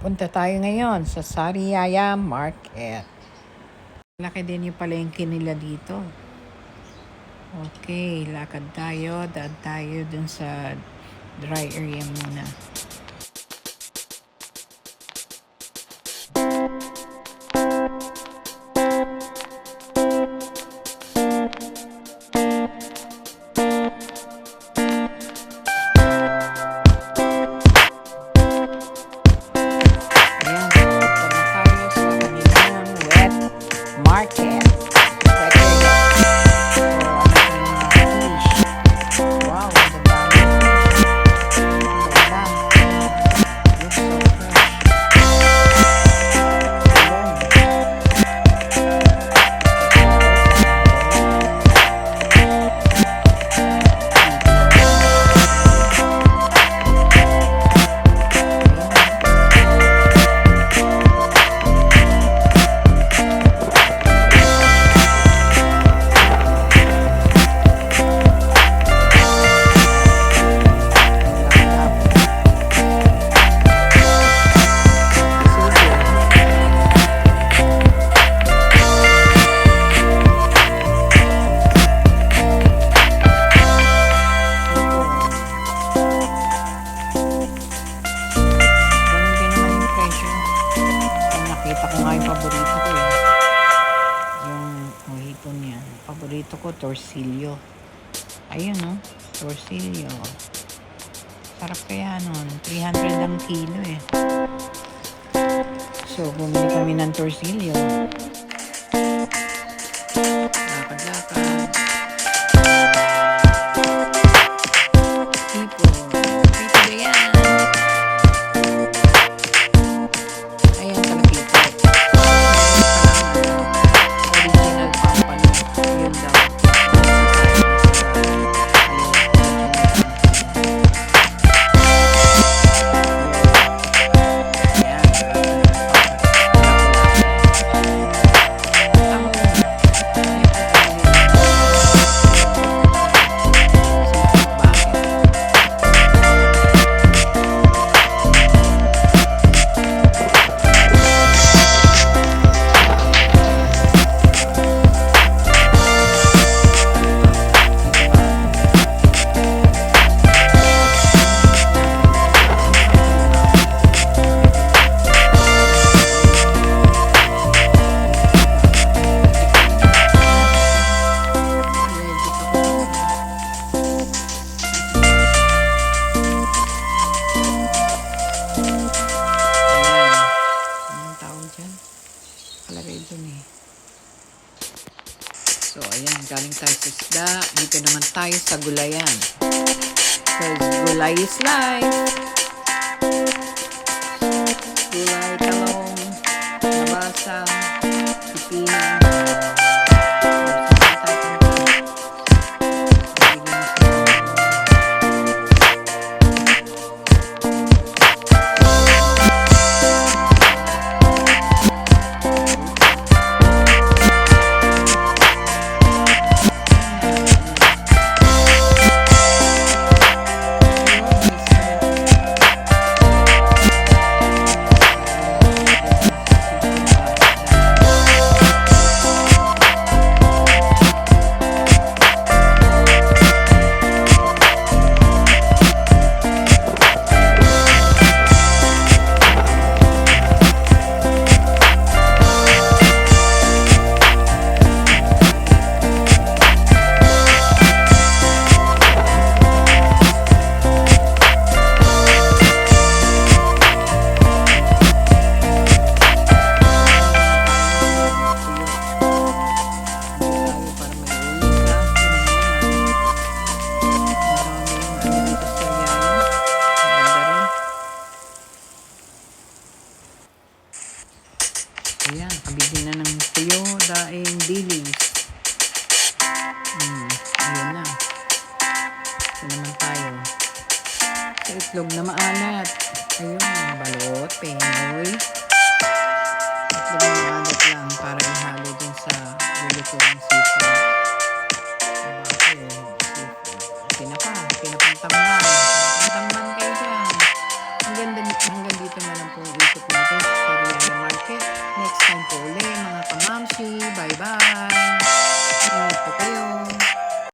Punta tayo ngayon sa Sariaya Market. Laki din yung palengke nila dito. Okay, lakad tayo. Daan tayo dun sa dry area muna. Mojito niya. Paborito ko, torsilyo. Ayun no, torsilyo. Sarap kaya nun. 300 ang kilo eh. So, bumili kami ng torsilyo. Kalagay dun eh. So, ayan. Galing tayo sa isda. Dito naman tayo sa gulayan. Because gulay is life. Gulay, talong, nabasa, pipino. Ayan, kabigin na ng tuyo, daing, dilis. Hmm, ayan na. Ito naman tayo. Sa itlog na maalat. Ayun, balot, penoy. Itlog na maalat lang para ihalo dun sa lulutong seafood. Diba? Pinapa, pinapantamban. Pinapantamban kayo dyan. Hanggang, hanggang dito na lang po yung isip natin. Sorry, ah. Okay? Next time po ulit mga kamamsi. Bye-bye. Ingat po kayo.